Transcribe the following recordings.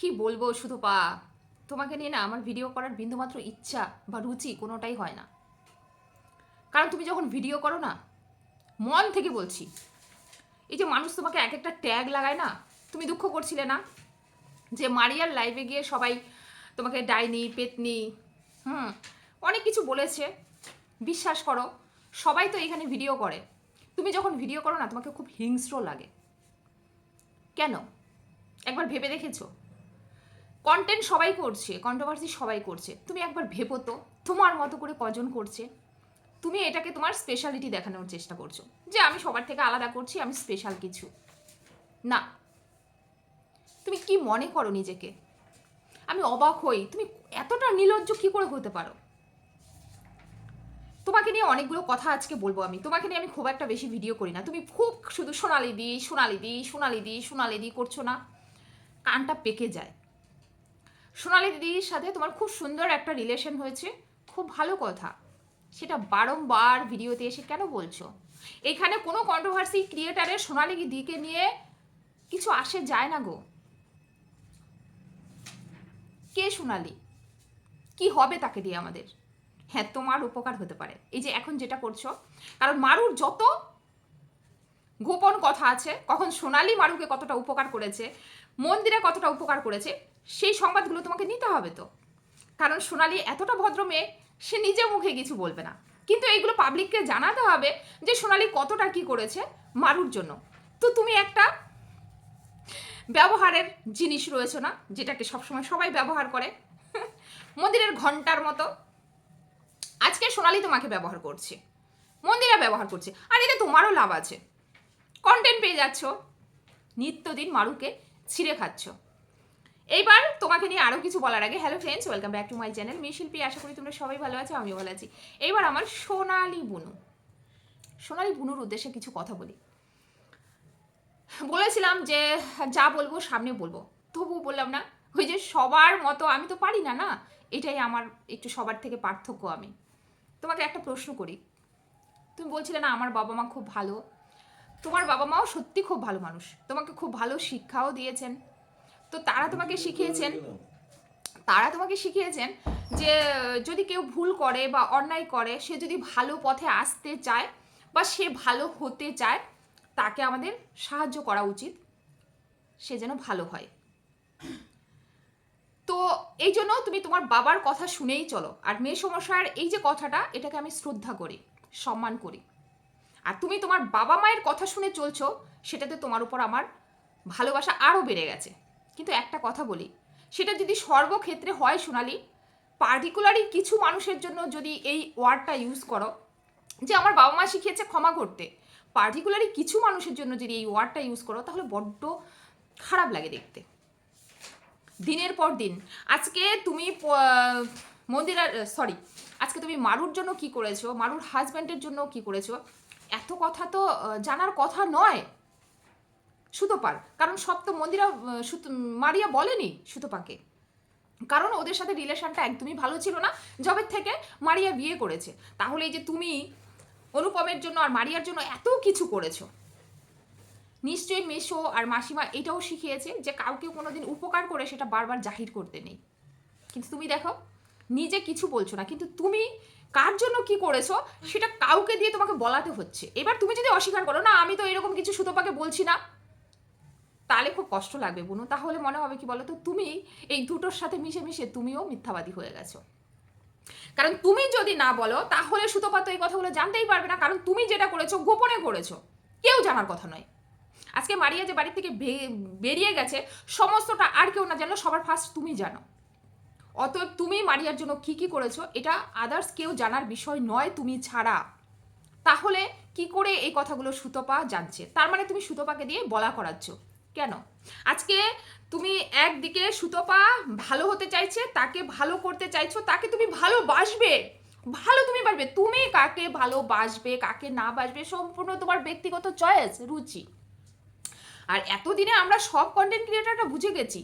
কি বলব শুধু পা? তোমাকে নিয়ে না আমার ভিডিও করার বিন্দুমাত্র ইচ্ছা বা রুচি কোনোটাই হয় না। কারণ তুমি যখন ভিডিও করো না, মন থেকে বলছি। এই যে মানুষ তোমাকে এক একটা ট্যাগ লাগায় না, তুমি দুঃখ করছিলে না? যে মারিয়ার লাইভে গিয়ে সবাই তোমাকে ডাইনি, পেতনি, হুম, অনেক কিছু বলেছে। বিশ্বাস করো, সবাই তো এখানে ভিডিও করে। তুমি যখন ভিডিও করো না, তোমাকে খুব হিংস্র লাগে। কেন? একবার ভেবে দেখেছ? কন্টেন্ট সবাই করছে কন্ট্রোভার্সি সবাই করছে। তুমি একবার ভেবো তো, তোমার মতো করে কজন করছে? তুমি এটাকে তোমার স্পেশালিটি দেখানোর চেষ্টা করছ। যে আমি সবার থেকে আলাদা করছি, আমি স্পেশাল কিছু। না। তুমি কি মনে করো নিজেকে? আমি অবাক হই, তুমি এতটা নির্লজ্জ কি করে হতে পারো? তোমাকে নিয়ে অনেকগুলো কথা আজকে বলব আমি। তোমাকে নিয়ে আমি খুব একটা বেশি ভিডিও করি না। তুমি খুব শুধু সোনালি দি সোনালি দি সোনালি দি সোনালি দি করছ না। কানটা পেকে যায়। সোনালি দিদির সাথে তোমার খুব সুন্দর একটা রিলেশন হয়েছে। খুব ভালো কথা। সেটা বারংবার ভিডিওতে এসে কেন বলছো? এখানে কোনো কন্ট্রোভার্সি ক্রিয়েটারের সোনালি দিদিকে নিয়ে কিছু আসে যায় না গো। কে সোনালি? কি হবে তাকে দিয়ে আমাদের? হ্যাঁ তোমার উপকার হতে পারে। এই যে এখন যেটা করছ, কারণ মারুর যত গোপন কথা আছে। কখন সোনালি মারুকে কতটা উপকার করেছে, মন্দিরে কতটা উপকার করেছে, সেই সংবাদগুলো তোমাকে নিতে হবে তো। কারণ সোনালি এতটা ভদ্র মেয়ে, সে নিজে মুখে কিছু বলবে না। কিন্তু এইগুলো পাবলিককে জানাতে হবে যে সোনালি কতটা কি করেছে মারুর জন্য। তো তুমি একটা ব্যবহারের জিনিস রয়েছে না, যেটাকে সবসময় সবাই ব্যবহার করে। মন্দিরের ঘণ্টার মতো। আজকে সোনালি তোমাকে ব্যবহার করছে। মন্দিরা ব্যবহার করছে। আর এতে তোমারও লাভ আছে। কন্টেন্ট পেয়ে যাচ্ছ। নিত্যদিন মারুকে ছিঁড়ে খাচ্ছ। এইবার তোমাকে নিয়ে আরও কিছু বলার আগে hello friends welcome back to my channel মেয়ে শিল্পী, আশা করি তোমরা সবাই ভালো আছো, আমিও ভালো আছি। এইবার আমার সোনালি বুনু। সোনালি বুনুর উদ্দেশ্যে কিছু কথা বলি। বলেছিলাম যে, যা বলব সামনে বলব। তবু বললাম না, ওই যে সবার মতো আমি তো পারি না না? এটাই আমার একটু সবার থেকে পার্থক্য আমি। তোমাকে একটা প্রশ্ন করি। তুমি বলছিলে না, আমার বাবা মা খুব ভালো। তোমার বাবা মাও সত্যি খুব ভালো মানুষ। তোমাকে খুব ভালো শিক্ষাও দিয়েছেন। তো তারা তোমাকে শিখিয়েছেন, তারা তোমাকে শিখিয়েছেন যে, যদি কেউ ভুল করে বা অন্যায় করে, সে যদি ভালো পথে আসতে চায় বা সে ভালো হতে চায়, তাকে আমাদের সাহায্য করা উচিত। সে যেন ভালো হয়। তো এই জন্য তুমি তোমার বাবার কথা শুনেই চলো। আর মেয়ে সমস্যার এই যে কথাটা, এটাকে আমি শ্রদ্ধা করি, সম্মান করি। আর তুমি তোমার বাবা মায়ের কথা শুনে চলছো, সেটাতে তোমার উপর আমার ভালোবাসা আরও বেড়ে গেছে। কিন্তু একটা কথা বলি, সেটা যদি সর্বক্ষেত্রে হয় সোনালি পার্টিকুলারই কিছু মানুষের জন্য যদি এই ওয়ার্ডটা ইউজ করো, যে আমার বাবা মা শিখিয়েছে ক্ষমা করতে পার্টিকুলারই কিছু মানুষের জন্য যদি এই ওয়ার্ডটা ইউজ করো, তাহলে বড্ড খারাপ লাগে দেখতে। দিনের পর দিন, আজকে তুমি মন্দিরার সরি আজকে তুমি মারুর জন্য কি করেছ, মারুর হাজব্যান্ডের জন্য কি করেছ এত কথা তো জানার কথা নয়। সুতোপার, কারণ সব তো মন্দিরা মারিয়া বলেনি সুতোপাকে। কারণ ওদের সাথে রিলেশনটা একদমই ভালো ছিল না জবের থেকে মারিয়া বিয়ে করেছে। তাহলে এই যে তুমি অনুপমের জন্য আর মারিয়ার জন্য এত কিছু করেছ। নিশ্চয়ই মেশো আর মাসিমা এটাও শিখিয়েছে যে কাউকে কোনোদিন উপকার করে সেটা বারবার জাহির করতে নেই। কিন্তু তুমি দেখো নিজে কিছু বলছো না, কিন্তু তুমি কার জন্য কি করেছ সেটা কাউকে দিয়ে তোমাকে বলাতে হচ্ছে। এবার তুমি যদি অস্বীকার করো, না, আমি তো এরকম কিছু সুতোপাকে বলছি না, তাহলে খুব কষ্ট লাগবে বুনু। তাহলে মনে হবে কি বলো তো তুমি এই দুটোর সাথে মিশে মিশে তুমিও মিথ্যাবাদী হয়ে গেছো। কারণ তুমি যদি না বলো, তাহলে সুতোপা তো এই কথাগুলো জানতেই পারবে না, কারণ তুমি যেটা করেছ গোপনে করেছ। কেউ জানার কথা নয়। আজকে মারিয়া যে বাড়ি থেকে বেরিয়ে গেছে, সমস্তটা আর কেউ না জানো সবার ফার্স্ট তুমি জানো। অতএব তুমি মারিয়ার জন্য কি কি করেছ, এটা আদার্স কেউ জানার বিষয় নয় তুমি ছাড়া। তাহলে কি করে এই কথাগুলো সুতপা জানছে? তার মানে তুমি সুতপাকে দিয়ে বলা করাচ্ছ। কেন? আজকে তুমি একদিকে সুতপা ভালো হতে চাইছে, তাকে ভালো করতে চাইছো, তাকে তুমি ভালোবাসবে। ভালো তুমি বাসবে। তুমি কাকে ভালোবাসবে, কাকে না বাসবে, সম্পূর্ণ তোমার ব্যক্তিগত চয়েস রুচি। আর এতদিনে আমরা সব কন্টেন্ট ক্রিয়েটাররা বুঝে গেছি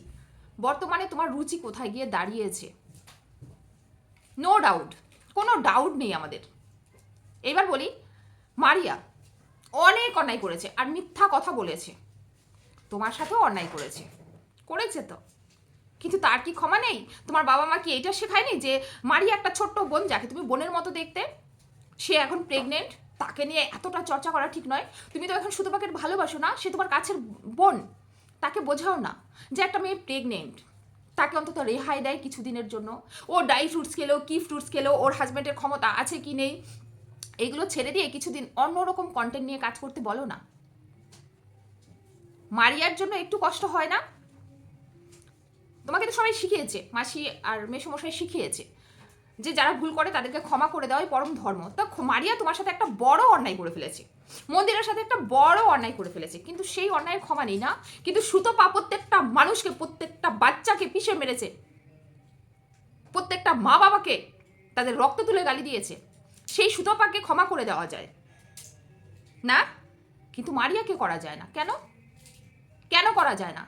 বর্তমানে তোমার রুচি কোথায় গিয়ে দাঁড়িয়েছে? নো ডাউট কোনো ডাউট নেই আমাদের। এবার বলি, মারিয়া অনেক অন্যায় করেছে আর মিথ্যা কথা বলেছে। তোমার সাথেও অন্যায় করেছে। করেছে তো। কিন্তু তার কি ক্ষমা নেই? তোমার বাবা মা কি এটা শেখায়নি যে মারি একটা ছোট্ট বোন যাকে তুমি বোনের মতো দেখতে? সে এখন প্রেগনেন্ট তাকে নিয়ে এতটা চর্চা করা ঠিক নয়। তুমি তো এখন সুতপাকে ভালোবাসো না, সে তোমার কাছের বোন। তাকে বোঝাও না যে একটা মেয়ে প্রেগনেন্ট তাকে অন্তত রেহাই দেয় কিছুদিনের জন্য। ও ডাই ফ্রুটস খেলেও কি ফ্রুটস খেলেও, ওর হাজব্যান্ডের ক্ষমতা আছে কি নেই? এইগুলো ছেড়ে দিয়ে কিছুদিন অন্যরকম কন্টেন্ট নিয়ে কাজ করতে বলো না। মারিয়ার জন্য একটু কষ্ট হয় না? তোমাকে তো সবাই শিখিয়েছে, মাসি আর মেসমশাই শিখিয়েছে যে যারা ভুল করে তাদেরকে ক্ষমা করে দেওয়াই পরম ধর্ম। তো মারিয়া তোমার সাথে একটা বড় অন্যায় করে ফেলেছে। মন্দিরের সাথে একটা বড় অন্যায় করে ফেলেছে। কিন্তু সেই অন্যায়ের ক্ষমা নেই না। কিন্তু সুতপা প্রত্যেকটা মানুষকে, প্রত্যেকটা বাচ্চাকে পিষে মেরেছে। প্রত্যেকটা মা বাবাকে তাদের রক্ত তুলে গালি দিয়েছে। সেই সুতপাকে ক্ষমা করে দেওয়া যায়। না, কিন্তু মারিয়াকে করা যায় না। কেন? কেন করা যায় না?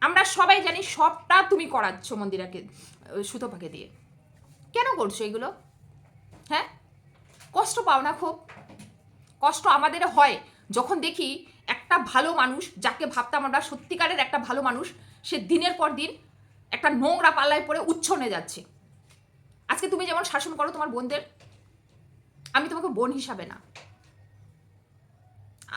আমরা সবাই জানি সবটা তুমি করাচ্ছ মন্দিরাকে সুতপাকে দিয়ে। কেন করছ এগুলো? হ্যাঁ? কষ্ট পাও না খুব। কষ্ট আমাদের হয়। যখন দেখি একটা ভালো মানুষ, যাকে ভাবতাম আমরা সত্যিকারের একটা ভালো মানুষ, সে দিনের পর দিন একটা নোংরা পাল্লায় পড়ে উচ্ছনে যাচ্ছে। আজকে তুমি যেমন শাসন করো তোমার বোনদের, আমি তোমাকে বোন হিসাবে না।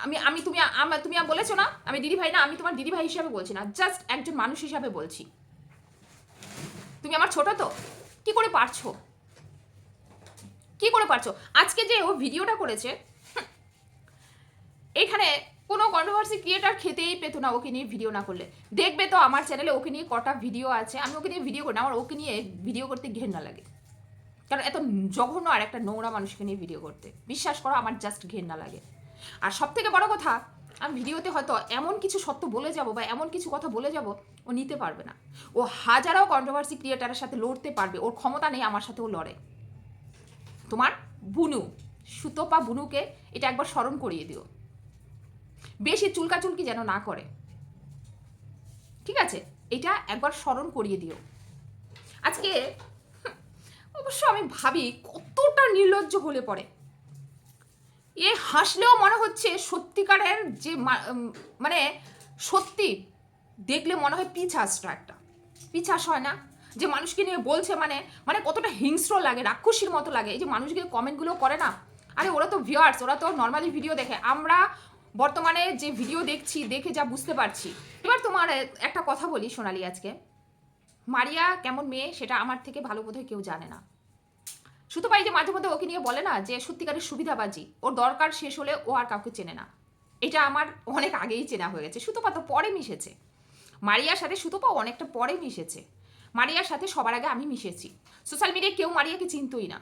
আমি আমি তুমি তুমি বলেছ না? আমি দিদি ভাই না, আমি তোমার দিদি ভাই হিসাবে বলছি না জাস্ট একজন মানুষ হিসাবে বলছি। তুমি আমার ছোট তো? কি করে পারছ? কি করে পারছ? আজকে যে ও ভিডিওটা করেছে এখানে কোনো কন্ট্রোভার্সি ক্রিয়েটার খেতেই পেতো না ওকে নিয়ে ভিডিও না করলে। দেখবে তো আমার চ্যানেলে ওকে নিয়ে কটা ভিডিও আছে, আমি ওকে নিয়ে ভিডিও করি না, আমার ওকে নিয়ে ভিডিও করতে ঘেন্না লাগে। কারণ এত জঘন্য আর একটা নোংরা মানুষকে নিয়ে ভিডিও করতে। বিশ্বাস করো, আমার জাস্ট ঘেন্না লাগে। আর সব থেকে বড় কথা, আমি ভিডিওতে হয়তো এমন কিছু সত্য বলে যাব বা এমন কিছু কথা বলে যাব, ও নিতে পারবে না। ও হাজারো কন্ট্রোভার্সি ক্রিয়েটারের সাথে লড়তে পারবে, ওর ক্ষমতা নেই, আমার সাথে ও লড়ে। তোমার বুনু, সুতপা বুনুকে এটা একবার স্মরণ করিয়ে দিও। বেশি চুলকাচুলকি যেন না করে। ঠিক আছে? এটা একবার স্মরণ করিয়ে দিও। আজকে অবশ্য আমি ভাবি কতটা নির্লজ্জ হলে পড়ে এ হাসলেও মনে হচ্ছে সত্যিকারের যে মানে সত্যি দেখলে মনে হয় পিছাসটা একটা। পিছাস হয় না। যে মানুষকে নিয়ে বলছে মানে মানে কতটা হিংস্র লাগে, রাক্ষসীর মতো লাগে। এই যে মানুষগুলো কমেন্টগুলো করে না, আরে ওরা তো ভিউয়ার্স ওরা তো নর্মালি ভিডিও দেখে। আমরা বর্তমানে যে ভিডিও দেখছি, দেখে যা বুঝতে পারছি। এবার তোমার একটা কথা বলি সোনালি আজকে। মারিয়া কেমন মেয়ে সেটা আমার থেকে ভালো বোধহয় কেউ জানে না। শুধু পাই যে মাঝে মধ্যে ওকে নিয়ে বলে না যে সত্যিকারের সুবিধাবাজি, ওর দরকার শেষ হলে ও আর কাউকে চেনে না। এটা আমার অনেক আগেই চেনা হয়ে গেছে। সুতপা তো পরে মিশেছে। মারিয়ার সাথে সুতপা অনেকটা পরে মিশেছে। মারিয়ার সাথে সবার আগে আমি মিশেছি। সোশ্যাল মিডিয়ায় কেউ মারিয়াকে চিনতই না।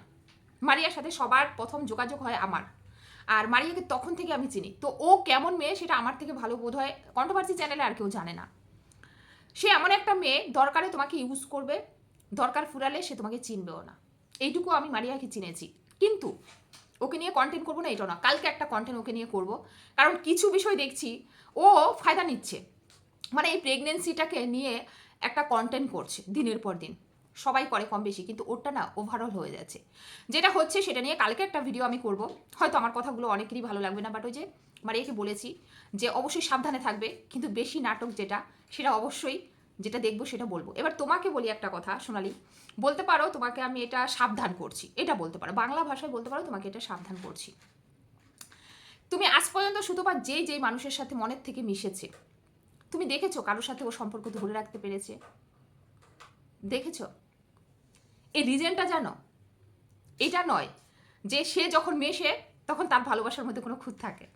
মারিয়ার সাথে সবার প্রথম যোগাযোগ হয় আমার। আর মারিয়াকে তখন থেকে আমি চিনি। তো ও কেমন মেয়ে সেটা আমার থেকে ভালো বোধ হয় কন্ট্রোভার্সি চ্যানেলে আর কেউ জানে না। সে এমন একটা মেয়ে, দরকারে তোমাকে ইউজ করবে, দরকার ফুরালে সে তোমাকে চিনবেও না। এইটুকু আমি মারিয়াকে চিনেছি। কিন্তু ওকে নিয়ে কন্টেন্ট করব না এটা না। কালকে একটা কন্টেন্ট ওকে নিয়ে করব। কারণ কিছু বিষয় দেখছি, ও ফায়দা নিচ্ছে। মানে এই প্রেগনেন্সিটাকে নিয়ে একটা কন্টেন্ট করছে দিনের পর দিন। সবাই করে কম বেশি, কিন্তু ওরটা না ওভারঅল হয়ে যাচ্ছে। যেটা হচ্ছে সেটা নিয়ে কালকে একটা ভিডিও আমি করব। হয়তো আমার কথাগুলো অনেকেরই ভালো লাগবে না বাট ওই যে মারিয়াকে বলেছি যে অবশ্যই সাবধানে থাকবে, কিন্তু বেশি নাটক যেটা, সেটা অবশ্যই যেটা দেখব সেটা বলব। এবার তোমাকে বলি একটা কথা, সোনালি। বলতে পারো তোমাকে আমি এটা সাবধান করছি, এটা বলতে পারো। বাংলা ভাষায় বলতে পারো তোমাকে এটা সাবধান করছি। তুমি আজ পর্যন্ত শুধুবার যেই যেই মানুষের সাথে মনের থেকে মিশেছে, তুমি দেখেছ কারোর সাথে ও সম্পর্ক ধরে রাখতে পেরেছে? দেখেছ? এই রিজনটা জানো? এটা নয় যে সে যখন মেশে, তখন তার ভালোবাসার মধ্যে কোনো খুঁত থাকে।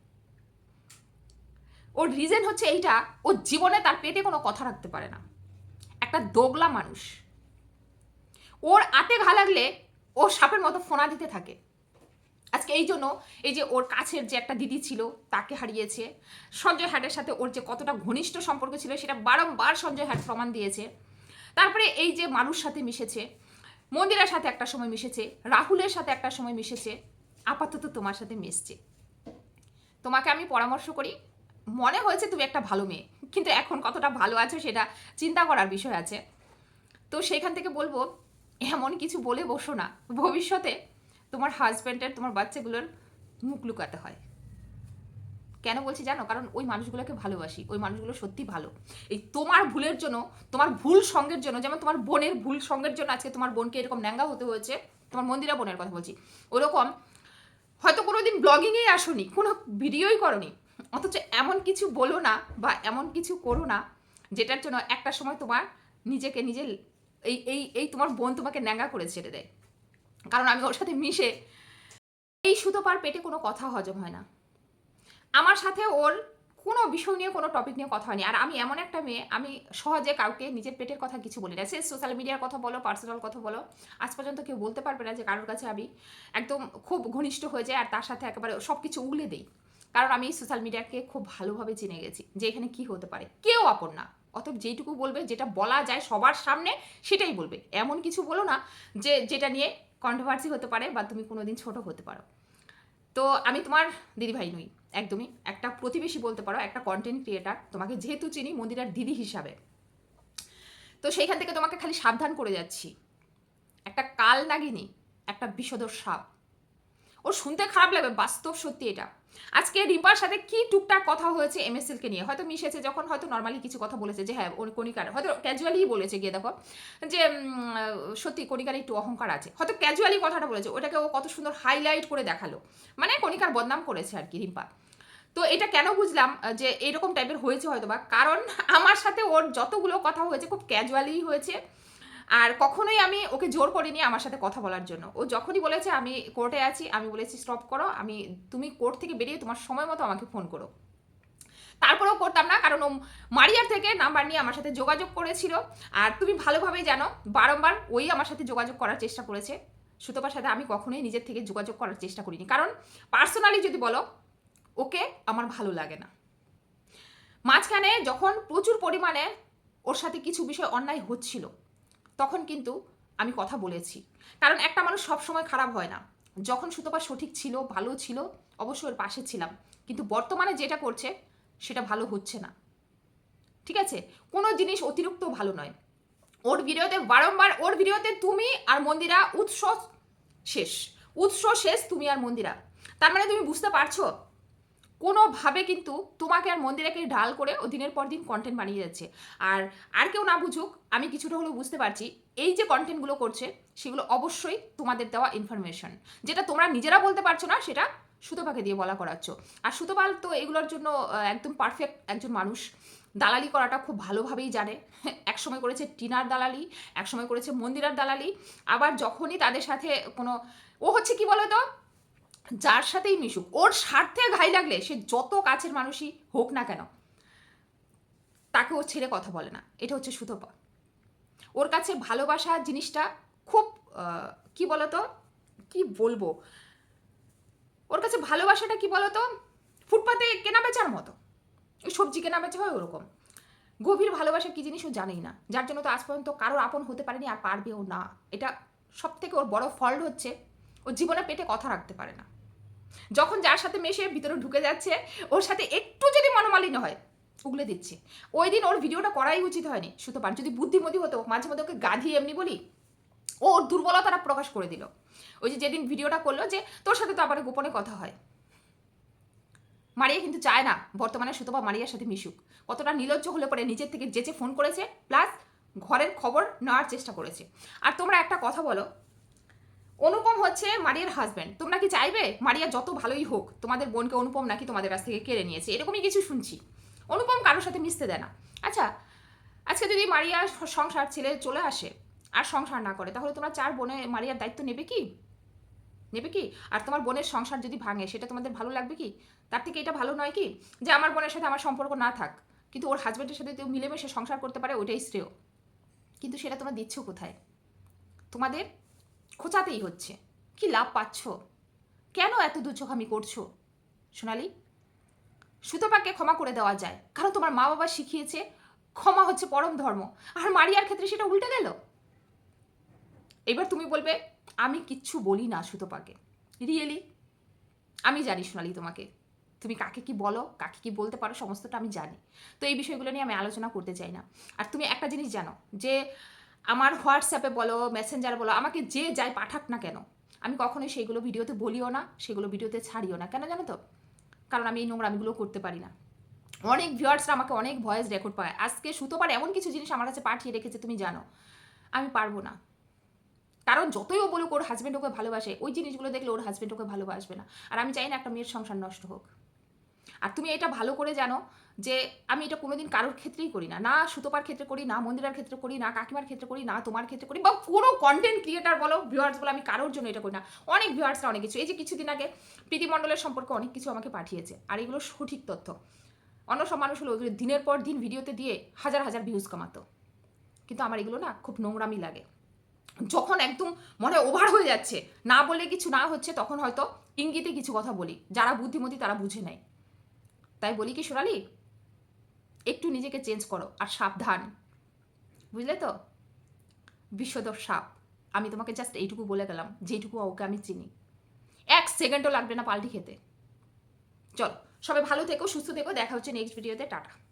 ওর রিজন হচ্ছে এইটা, ও জীবনে তার পেটে কোনো কথা রাখতে পারে না। একটা দোগলা মানুষ। ওর আতে ঘা লাগলে ও সাপের মতো ফোনা দিতে থাকে। আজকে এই জন্য এই যে ওর কাছের যে একটা দিদি ছিল, তাকে হারিয়েছে। সঞ্জয় হ্যাটের সাথে ওর যে কতটা ঘনিষ্ঠ সম্পর্ক ছিল, সেটা বারংবার সঞ্জয় হ্যাট প্রমাণ দিয়েছে। তারপরে এই যে মানুষ সাথে মিশেছে, মন্দিরের সাথে একটা সময় মিশেছে, রাহুলের সাথে একটা সময় মিশেছে, আপাতত তোমার সাথে মিশছে। তোমাকে আমি পরামর্শ করি, মনে হয়েছে তুমি একটা ভালো মেয়ে, কিন্তু এখন কতটা ভালো আছো সেটা চিন্তা করার বিষয় আছে। তো সেখান থেকে বলব, এমন কিছু বলে বসো না, ভবিষ্যতে তোমার হাজব্যান্ডের তোমার বাচ্চাগুলোর মুখ লুকাতে হয়। কেন বলছি জানো? কারণ ওই মানুষগুলোকে ভালোবাসি, ওই মানুষগুলো সত্যি ভালো। এই তোমার ভুলের জন্য, তোমার ভুল সঙ্গের জন্য, যেমন তোমার বোনের ভুল সঙ্গের জন্য আজকে তোমার বোনকে এরকম ন্যাঙ্গা হতে হয়েছে, তোমার মন্দিরা বোনের কথা বলছি। ওরকম হয়তো কোনো দিন ব্লগিংয়েই আসনি, কোনো ভিডিওই করনি, অথচ এমন কিছু বলো না বা এমন কিছু করো না যেটার জন্য একটা সময় তোমার নিজেকে, নিজে এই এই এই তোমার বোন তোমাকে ন্যাঙ্গা করে ছেড়ে দেয়। কারণ আমি ওর সাথে মিশে এই সুতো সুতোপার পেটে কোনো কথা হজম হয় না। আমার সাথে ওর কোনো বিষয় নিয়ে, কোনো টপিক নিয়ে কথা হয়নি। আর আমি এমন একটা মেয়ে, আমি সহজে কাউকে নিজের পেটের কথা কিছু বলি না। সে সোশ্যাল মিডিয়ার কথা বলো পার্সোনাল কথা বলো, আজ পর্যন্ত কেউ বলতে পারবে না যে কারোর কাছে আমি একদম খুব ঘনিষ্ঠ হয়ে যায় আর তার সাথে একেবারে সব কিছু উগলে দিই। কারণ আমি সোশ্যাল মিডিয়াকে খুব ভালোভাবে চিনে গেছি যে এখানে কী হতে পারে। কেউ আপন না। অতএব যেইটুকু বলবে, যেটা বলা যায় সবার সামনে, সেটাই বলবে। এমন কিছু বলো না যে, যেটা নিয়ে কন্ট্রোভার্সি হতে পারে বা তুমি কোনো দিন ছোটো হতে পারো। তো আমি তোমার দিদিভাই নই। একদমই একটা প্রতিবেশী বলতে পারো, একটা কন্টেন্ট ক্রিয়েটার তোমাকে যেহেতু চিনি মন্দিরার দিদি হিসাবে। তো সেইখান থেকে তোমাকে খালি সাবধান করে যাচ্ছি। একটা কাল নাগিনি, একটা বিষদর সাপ। ওর শুনতে খারাপ লাগবে, বাস্তব সত্যি এটা। আজকে রিম্পার সাথে কি টুকটাক কথা হয়েছে এম এস এমএসএলকে নিয়ে? হয়তো মিশেছে, যখন হয়তো নর্মালি কিছু কথা বলেছে যে হ্যাঁ ওর কণিকার, হয়তো ক্যাজুয়ালি বলেছে গিয়ে দেখো, যে সত্যি কণিকার একটু অহংকার আছে। হয়তো ক্যাজুয়ালি কথাটা বলেছে, ওটাকে ও কত সুন্দর হাইলাইট করে দেখাল। মানে কণিকার বদনাম করেছে আর কি রিম্পা। তো এটা কেন বুঝলাম যে এরকম টাইপের হয়েছে হয়তো বা কারণ আমার সাথে ওর যতগুলো কথা হয়েছে, খুব ক্যাজুয়ালি হয়েছে। আর কখনোই আমি ওকে জোর করিনি আমার সাথে কথা বলার জন্য। ও যখনই বলেছে, আমি কোর্টে আছি, আমি বলেছি স্টপ করো, আমি, তুমি কোর্ট থেকে বেরিয়ে তোমার সময় মতো আমাকে ফোন করো। তারপরেও করতাম না, কারণ ও মারিয়ার থেকে নাম্বার নিয়ে আমার সাথে যোগাযোগ করেছিল। আর তুমি ভালোভাবেই জানো, বারংবার ওই আমার সাথে যোগাযোগ করার চেষ্টা করেছে। সুতপার সাথে আমি কখনোই নিজের থেকে যোগাযোগ করার চেষ্টা করিনি। কারণ পার্সোনালি যদি বলো ওকে আমার ভালো লাগে না। মাঝখানে যখন প্রচুর পরিমাণে ওর সাথে কিছু বিষয় অন্যায় হচ্ছিল, তখন কিন্তু আমি কথা বলেছি। কারণ একটা মানুষ সবসময় খারাপ হয় না। যখন সুতপা সঠিক ছিল, ভালো ছিল, অবশ্যই ওর পাশে ছিলাম। কিন্তু বর্তমানে যেটা করছে, সেটা ভালো হচ্ছে না। ঠিক আছে? কোনো জিনিস অতিরিক্ত ভালো নয়। ওর ভিডিওতে বারংবার, ওর ভিডিওতে তুমি আর মন্দিরা উৎস শেষ। উৎস শেষ তুমি আর মন্দিরা। তার মানে তুমি বুঝতে পারছ? কোনোভাবে কিন্তু তোমাকে আর মন্দিরাকে ঢাল করে ও দিনের পর দিন কন্টেন্ট বানিয়ে যাচ্ছে। আর আর কেউ না বুঝুক, আমি কিছুটা হলেও বুঝতে পারছি, এই যে কন্টেন্টগুলো করছে, সেগুলো অবশ্যই তোমাদের দেওয়া ইনফরমেশন যেটা তোমরা নিজেরা বলতে পারছ না, সেটা সুতোপাকে দিয়ে বলা করাচ্ছ। আর সুতোপাল তো এগুলোর জন্য একদম পারফেক্ট একজন মানুষ। দালালি করাটা খুব ভালোভাবেই জানে। একসময় করেছে টিনার দালালি, একসময় করেছে মন্দিরার দালালি। আবার যখনই তাদের সাথে কোনো, ও হচ্ছে কি বলো তো যার সাথেই মিশুক, ওর স্বার্থে ঘাই লাগলে সে যত কাছের মানুষই হোক না কেন, তাকে ও ছেড়ে কথা বলে না। এটা হচ্ছে সুতপা ওর কাছে ভালোবাসা জিনিসটা খুব কি বলতো, কি বলব? ওর কাছে ভালোবাসাটা কি বলতো? ফুটপাতে কেনা বেচার মতো। ওই সবজি কেনা বেচা হয় ওরকম। গভীর ভালোবাসা কি জিনিস ও জানেই না। যার জন্য তো আজ পর্যন্ত কারোর আপন হতে পারেনি আর পারবেও না। এটা সব থেকে ওর বড় ফল্ট হচ্ছে, ও জীবনে পেটে কথা রাখতে পারে না। যখন যার সাথে মেশে ভিতরে ঢুকে যাচ্ছে, ওর সাথে একটু যদি মনোমালিন্য হয় উগলে দিচ্ছে। ওই দিন ওর ভিডিওটা করাই উচিত হয়নি সুতপার যদি বুদ্ধিমতী হতো, মাঝে মধ্যে ওকে গাধি এমনি বলি, ও ওর দুর্বলতাটা প্রকাশ করে দিল। ওই যে যেদিন ভিডিওটা করল যে, তোর সাথে তো আবার গোপনে কথা হয়। মারিয়া কিন্তু চায় না, বর্তমানে সুতপা মারিয়ার সাথে মিশুক। কতটা নির্লজ্জ হলে পরে নিজের থেকে যেচে ফোন করেছে, প্লাস ঘরের খবর নেওয়ার চেষ্টা করেছে। আর তোমরা একটা কথা বলো অনুপম হচ্ছে মারিয়ার হাজব্যান্ড তোমরা কি চাইবে? মারিয়া যত ভালোই হোক, তোমাদের বোনকে অনুপম নাকি তোমাদের কাছ থেকে কেড়ে নিয়েছে, এরকমই কিছু শুনছি। অনুপম কারোর সাথে মিশতে দেয় না। আচ্ছা আজকে যদি মারিয়া সংসার ছেলে চলে আসে, আর সংসার না করে, তাহলে তোমরা চার বোনে মারিয়ার দায়িত্ব নেবে কি? নেবে কি? আর তোমার বোনের সংসার যদি ভাঙে, সেটা তোমাদের ভালো লাগবে কি? তার থেকে এটা ভালো নয় কি? যে আমার বোনের সাথে আমার সম্পর্ক না থাক, কিন্তু ওর হাজব্যান্ডের সাথে কেউ মিলেমিশে সংসার করতে পারে ওইটাই শ্রেয়। কিন্তু সেটা তোমরা দিচ্ছ কোথায়? তোমাদের খোঁচাতেই হচ্ছে। কি লাভ পাচ্ছ? কেন এত দুচোখামি করছ? সোনালি, সুতপাকে ক্ষমা করে দেওয়া যায়। কারণ তোমার মা বাবা শিখিয়েছে, ক্ষমা হচ্ছে পরম ধর্ম। আর মারিয়ার ক্ষেত্রে সেটা উল্টে গেল। এবার তুমি বলবে, আমি কিচ্ছু বলি না সুতপাকে। রিয়েলি আমি জানি সোনালি তোমাকে। তুমি কাকে কি বলো, কাকে কি বলতে পারো, সমস্তটা আমি জানি। তো এই বিষয়গুলো নিয়ে আমি আলোচনা করতে চাই না। আর তুমি একটা জিনিস জানো, যে আমার হোয়াটসঅ্যাপে বলো মেসেঞ্জার বলো, আমাকে যে যাই পাঠাক না কেন, আমি কখনোই সেইগুলো ভিডিওতে বলিও না, সেগুলো ভিডিওতে ছাড়িও না। কেন জানো তো? কারণ আমি এই নোংরামিগুলো করতে পারি না। অনেক ভিউয়ার্সরা আমাকে অনেক ভয়েস রেকর্ড পায়। আজকে সুতোবার এমন কিছু জিনিস আমার কাছে পাঠিয়ে রেখেছে, তুমি জানো। আমি পারব না। কারণ যতই ও বলুক, ওর হাজব্যান্ড ওকে ভালোবাসে, ওই জিনিসগুলো দেখলে ওর হাজব্যান্ড ওকে ভালোবাসবে না। আর আমি চাই না একটা মেয়ের সংসার নষ্ট হোক। আর তুমি এটা ভালো করে জানো যে আমি এটা কোনোদিন কারোর ক্ষেত্রেই করি না। না সুতোপার ক্ষেত্রে করি, না মন্দিরার ক্ষেত্রে করি, না কাকিমার ক্ষেত্রে করি, না তোমার ক্ষেত্রে করি বা কোনো কন্টেন্ট ক্রিয়েটার বলো ভিউয়ার্স বলো, আমি কারোর জন্য এটা করি না। অনেক ভিউয়ার্সরা অনেক কিছু। এই যে কিছুদিন আগে প্রীতিমণ্ডলের সম্পর্কে অনেক কিছু আমাকে পাঠিয়েছে আর এগুলো সঠিক তথ্য। অন্য সব মানুষ হলো দিনের পর দিন ভিডিওতে দিয়ে হাজার হাজার ভিউজ কামাতো। কিন্তু আমার এগুলো না খুব নোংরামি লাগে। যখন একদম মনে ওভার হয়ে যাচ্ছে, না বলে কিছু না হচ্ছে, তখন হয়তো ইঙ্গিতে কিছু কথা বলি। যারা বুদ্ধিমতী তারা বুঝে নেয়। তাই বলি কি সোনালি? একটু নিজেকে চেঞ্জ করো আর সাবধান। বুঝলে তো? বিশ্বদর সাপ। আমি তোমাকে জাস্ট এইটুকু বলে গেলাম যেটুকু ওকে আমি চিনি। এক সেকেন্ডও লাগবে না পাল্টি খেতে। চলো, সবাই ভালো থেকো, সুস্থ থেকো, দেখা হচ্ছে নেক্সট ভিডিওতে টাটা।